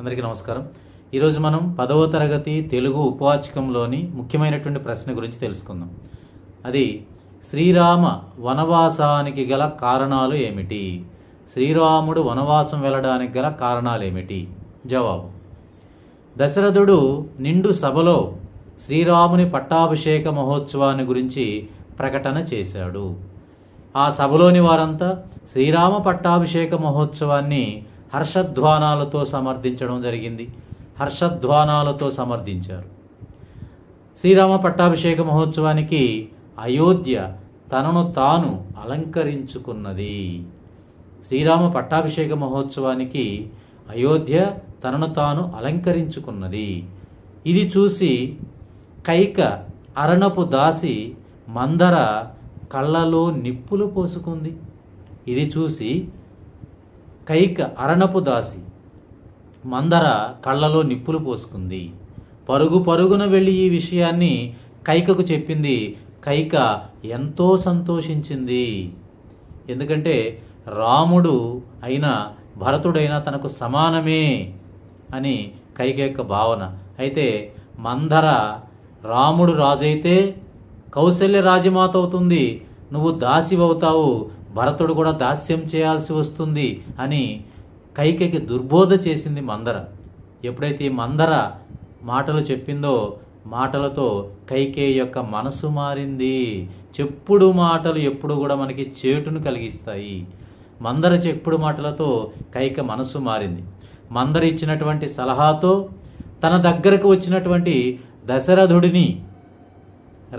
అందరికీ నమస్కారం. ఈరోజు మనం పదవ తరగతి తెలుగు ఉపవాచకంలోని ముఖ్యమైనటువంటి ప్రశ్న గురించి తెలుసుకుందాం. అది శ్రీరామ వనవాసానికి గల కారణాలు ఏమిటి? శ్రీరాముడు వనవాసం వెళ్ళడానికి గల కారణాలు ఏమిటి? జవాబు. దశరథుడు నిండు సభలో శ్రీరాముని పట్టాభిషేక మహోత్సవాన్ని గురించి ప్రకటన చేశాడు. ఆ సభలోని వారంతా శ్రీరామ పట్టాభిషేక మహోత్సవాన్ని హర్షధ్వానాలతో సమర్థించడం జరిగింది. హర్షధ్వానాలతో సమర్థించారు. శ్రీరామ పట్టాభిషేక మహోత్సవానికి అయోధ్య తనను తాను అలంకరించుకున్నది. శ్రీరామ పట్టాభిషేక మహోత్సవానికి అయోధ్య తనను తాను అలంకరించుకున్నది. ఇది చూసి కైక అరణపు దాసి మందర కళ్ళలో నిప్పులు పోసుకుంది. ఇది చూసి కైక అరణపు దాసి. మందర కళ్ళలో నిప్పులు పోసుకుంది. పరుగు పరుగున వెళ్ళి ఈ విషయాన్ని కైకకు చెప్పింది. కైక ఎంతో సంతోషించింది. ఎందుకంటే రాముడు అయినా భరతుడైనా తనకు సమానమే అని కైక యొక్క భావన. అయితే మందర రాముడు రాజైతే కౌశల్య రాజమాత అవుతుంది. నువ్వు దాసివవుతావు. భరతుడు కూడా దాస్యం చేయాల్సి వస్తుంది అని కైకకి దుర్బోధ చేసింది మందర. ఎప్పుడైతే ఈ మందర మాటలు చెప్పిందో మాటలతో కైకే యొక్క మనసు మారింది. చెప్పుడు మాటలు ఎప్పుడు కూడా మనకి చేటును కలిగిస్తాయి. మందర చెప్పుడు మాటలతో కైక మనసు మారింది. మందర ఇచ్చినటువంటి సలహాతో తన దగ్గరకు వచ్చినటువంటి దశరథుడిని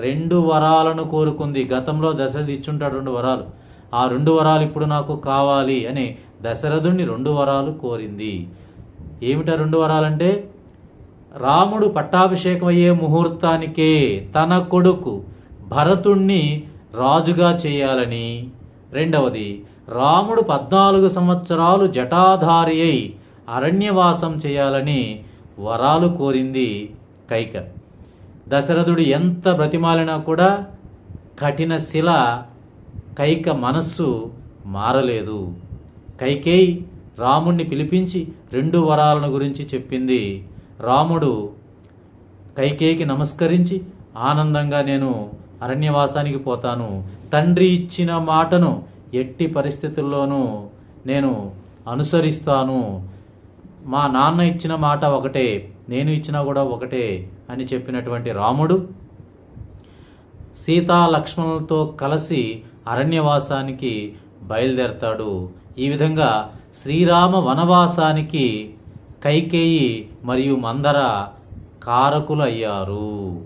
రెండు వరాలను కోరుకుంది. గతంలో దశరథ ఇచ్చుంటాడు రెండు వరాలు. ఆ రెండు వరాలు ఇప్పుడు నాకు కావాలి అని దశరథుణ్ణి రెండు వరాలు కోరింది. ఏమిటా రెండు వరాలంటే? రాముడు పట్టాభిషేకం అయ్యే ముహూర్తానికే తన కొడుకు భరతుణ్ణి రాజుగా చేయాలని. రెండవది రాముడు పద్నాలుగు సంవత్సరాలు జటాధారి అయి అరణ్యవాసం చేయాలని వరాలు కోరింది కైక. దశరథుడు ఎంత బ్రతిమాలినా కూడా కఠిన శిల కైక మనస్సు మారలేదు. కైకేయి రాముణ్ణి పిలిపించి రెండు వరాలను గురించి చెప్పింది. రాముడు కైకేయికి నమస్కరించి ఆనందంగా నేను అరణ్యవాసానికి పోతాను. తండ్రి ఇచ్చిన మాటను ఎట్టి పరిస్థితుల్లోనూ నేను అనుసరిస్తాను. మా నాన్న ఇచ్చిన మాట ఒకటే నేను ఇచ్చినా కూడా ఒకటే అని చెప్పినటువంటి రాముడు సీతా లక్ష్మణులతో కలిసి అరణ్యవాసానికి బయలుదేరతాడు. ఈ విధంగా శ్రీరామ వనవాసానికి కైకేయి మరియు మందర కారకులయ్యారు.